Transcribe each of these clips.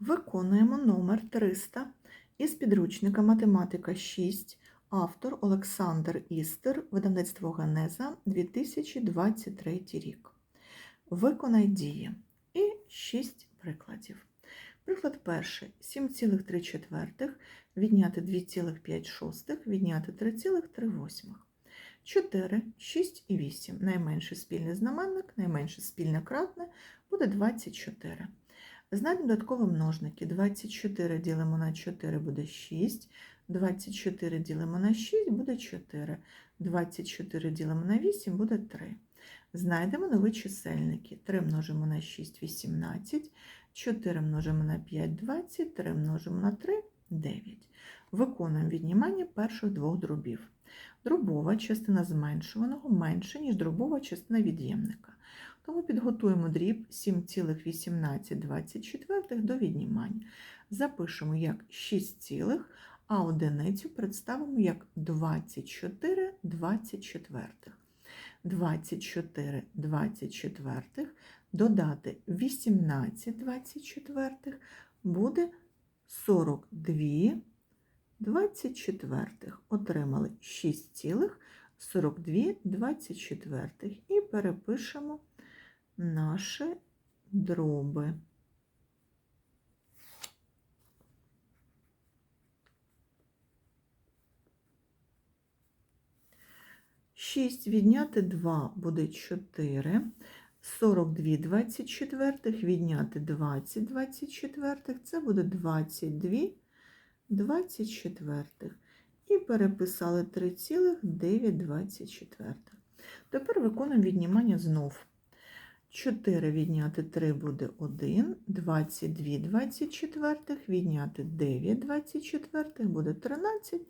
Виконуємо номер 300 із підручника Математика 6, автор Олександр Істер, видавництво Генеза 2023 рік. Виконай дії. І 6 прикладів. Приклад перший. 7,3 відняти 2,5 відняти 3,3. 4, 6 і 8. Найменший спільний знаменник, найменше спільне кратне буде 24. Знайдемо додаткові множники. 24 ділимо на 4 буде 6, 24 ділимо на 6 буде 4, 24 ділимо на 8 буде 3. Знайдемо нові чисельники. 3 множимо на 6 – 18, 4 множимо на 5 – 20, 3 множимо на 3 – 9. Виконуємо віднімання перших двох дробів. Дробова частина зменшуваного менше, ніж дробова частина від'ємника. Тому підготуємо дріб 7,1824 до віднімань. Запишемо як 6, цілих, а одиницю представимо як 24 24. 24 24 додати 18 24 буде 42 24. Отримали 6 цілих 42 24 і перепишемо наші дроби. Шість відняти 2 буде 4. 42 24 відняти 20 24 це буде 22 24. І переписали 3,924. Тепер виконуємо віднімання знов. 4 відняти 3 буде 1, 22 24 відняти 9 24 буде 13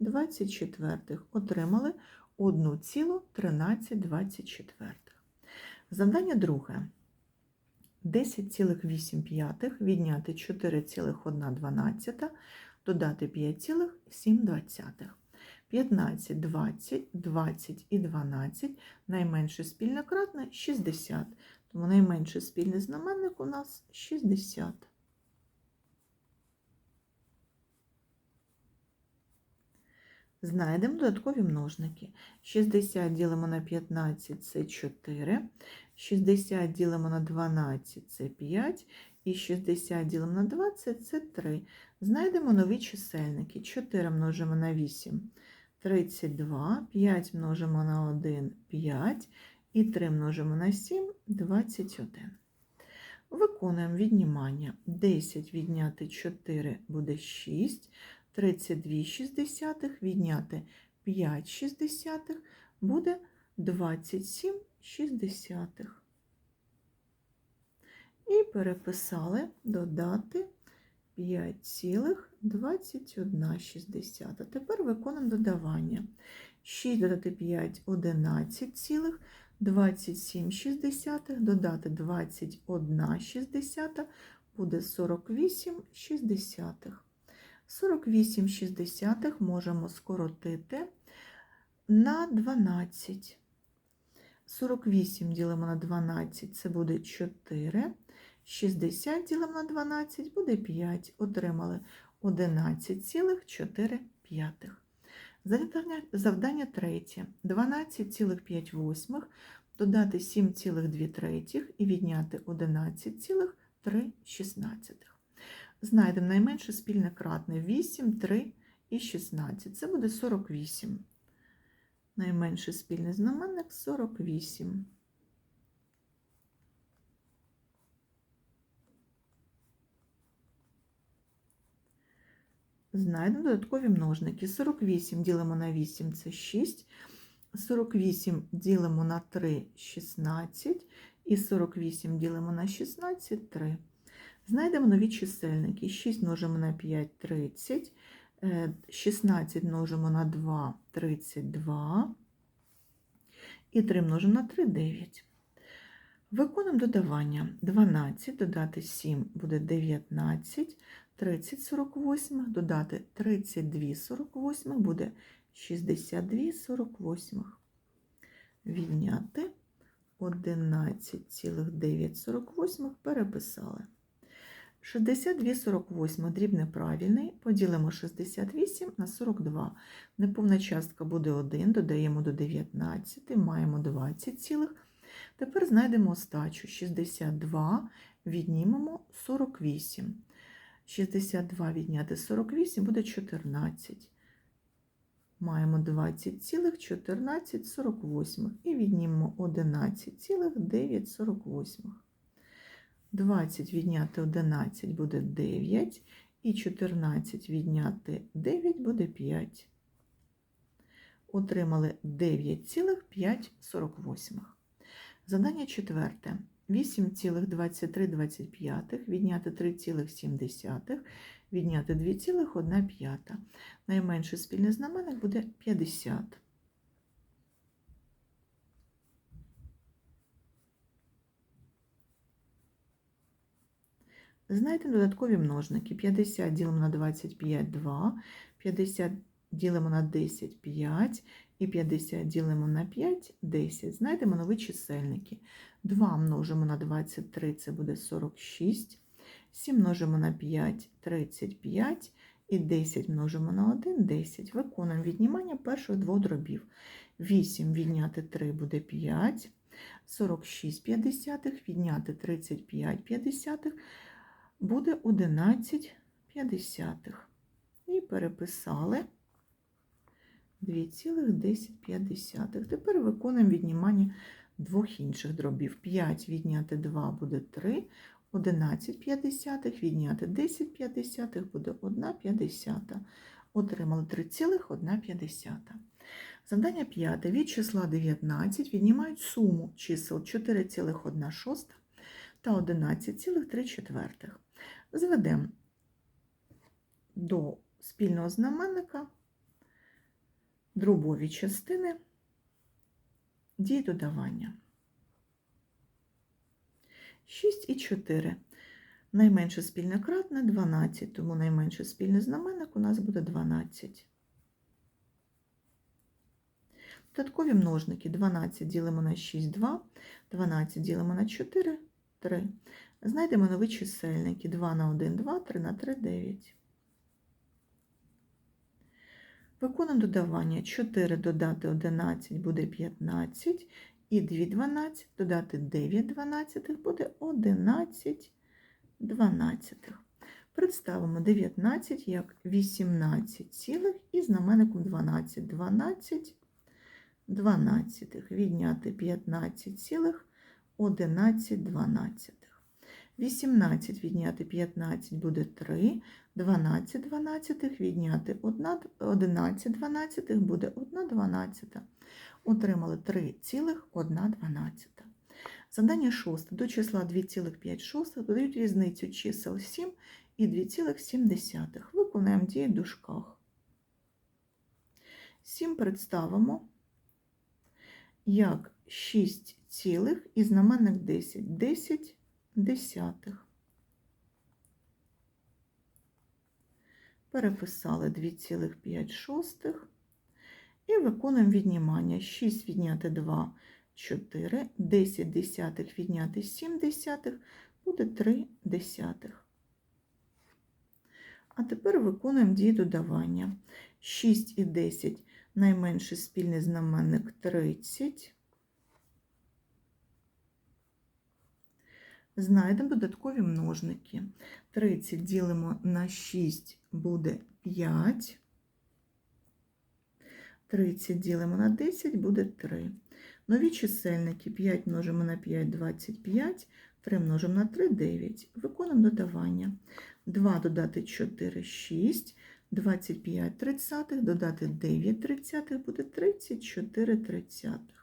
24. Отримали 1,13 24. Завдання друге. 10,8 відняти 4,1 додати 5,7. 15, 20, 20 і 12 найменше спільне кратне 60. Тому найменший спільний знаменник у нас 60. Знайдемо додаткові множники. 60 ділимо на 15 це 4, 60 ділимо на 12 це 5, і 60 ділимо на 20 це 3. Знайдемо нові чисельники. 4 множимо на 8 32, 5 множимо на 1 5 і 3 множимо на 7 21. Виконуємо віднімання. 10 відняти 4 буде 6, 32 шістдесятих відняти 5 шістдесятих буде 27 шістдесятих. І переписали додати 5,21. Тепер виконуємо додавання. 6 додати 5 11 27 додати 21 шістдесята, буде 48 шістдесятих. 48 шістдесятих можемо скоротити на 12. 48 ділимо на 12, це буде 4. 60 ділимо на 12 буде 5. Отримали 11,4. Завдання, третє. 12,5 додати 7,2 і відняти 11,3. Знайдемо найменше спільне кратне 8, 3 і 16. Це буде 48. Найменший спільний знаменник 48. Знайдемо додаткові множники. 48 ділимо на 8 це 6. 48 ділимо на 3 16. І 48 ділимо на 16 3. Знайдемо нові чисельники. 6 множимо на 5 30. 16 множимо на 2 32. І 3 множимо на 3 9. Виконуємо додавання. 12 додати 7 буде 19. 30 48 додати 32 48 буде 62 48. Відняти 11,948 переписали. 62 48 дріб неправильний, поділимо 68 на 42. Неповна частка буде 1, додаємо до 19, маємо 20 цілих. Тепер знайдемо остачу 62, віднімемо 48. 62 відняти 48 буде 14. Маємо 20,1448 і віднімемо 11,948. 20 відняти 11 буде 9, і 14 відняти 9 буде 5. Отримали 9,548. Задання четверте. 8,2325 відняти 3,7, відняти 2,1 Найменший спільний знаменник буде 50. Знайте додаткові множники. 50 ділимо на 25 – 2, 50 ділимо на 10 – 5, і 50 ділимо на 5 – 10. Знайдемо нові чисельники. 2 множимо на 23 – це буде 46, 7 множимо на 5 – 35, і 10 множимо на 1 – 10. Виконуємо віднімання перших двох дробів. 8 відняти 3 буде 5, 46 п'ятдесятих, відняти 35 п'ятдесятих, буде 11 п'ятдесятих. І переписали 2,10. Тепер виконуємо віднімання двох інших дробів. 5 відняти 2 буде 3, 11 п'ятдесятих, відняти 10 п'ятдесятих буде 1 п'ятдесята. Отримали 3,1. Завдання 5. Від числа 19 віднімають суму чисел 4,1 та 11,3. Зведемо до спільного знаменника дробові частини дії додавання. 6 і 4. Найменше спільне кратне 12, тому найменше спільний знаменник у нас буде 12. Додаткові множники 12 ділимо на 6, 2, 12 ділимо на 4, 3. Знайдемо нові чисельники 2 на 1, 2, 3 на 3, 9. Виконуємо додавання 4 додати 11 буде 15, і 2 12 додати 9 12 буде 11 12. Представимо 19 як 18 цілих і знаменником 12. 12 12. Відняти 15 цілих 11 12. 18 відняти 15 буде 3, 12 12 відняти 11 12 буде 1 12. Отримали 3,1. Задання 6. До числа 2,5 додають різницю чисел 7 і 2,7. Виконаємо дії в дужках. 7 представимо як 6 цілих і знаменник 10. 10 десятих. Переписали 2,5 шостих. і виконуємо віднімання. 6 відняти 2 4, 10 десятих відняти 7 десятих буде 3 десятих. А тепер виконуємо дії додавання. 6 і 10 найменший спільний знаменник 30. Знайдемо додаткові множники. 30 ділимо на 6 буде 5. 30 ділимо на 10 буде 3. Нові чисельники 5 множимо на 5 25, 3 множимо на 3 9. Виконуємо додавання. 2 додати 4 6, 25 тридцятих, додати 9 тридцятих буде 34 тридцятих.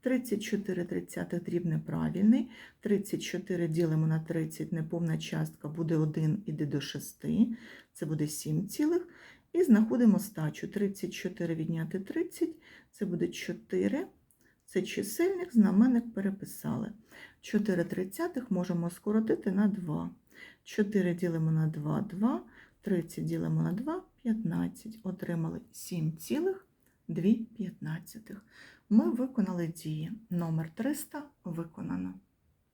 34 тридцятих дріб неправильний. 34 ділимо на 30, неповна частка буде 1 іде до 6, це буде 7 цілих. І знаходимо стачу. 34 відняти 30, це буде 4. Це чисельник, знаменник переписали. 4 тридцятих можемо скоротити на 2. 4 ділимо на 2, 2, 30 ділимо на 2, 15. Отримали 7,2. Ми виконали дії. Номер 300 виконано.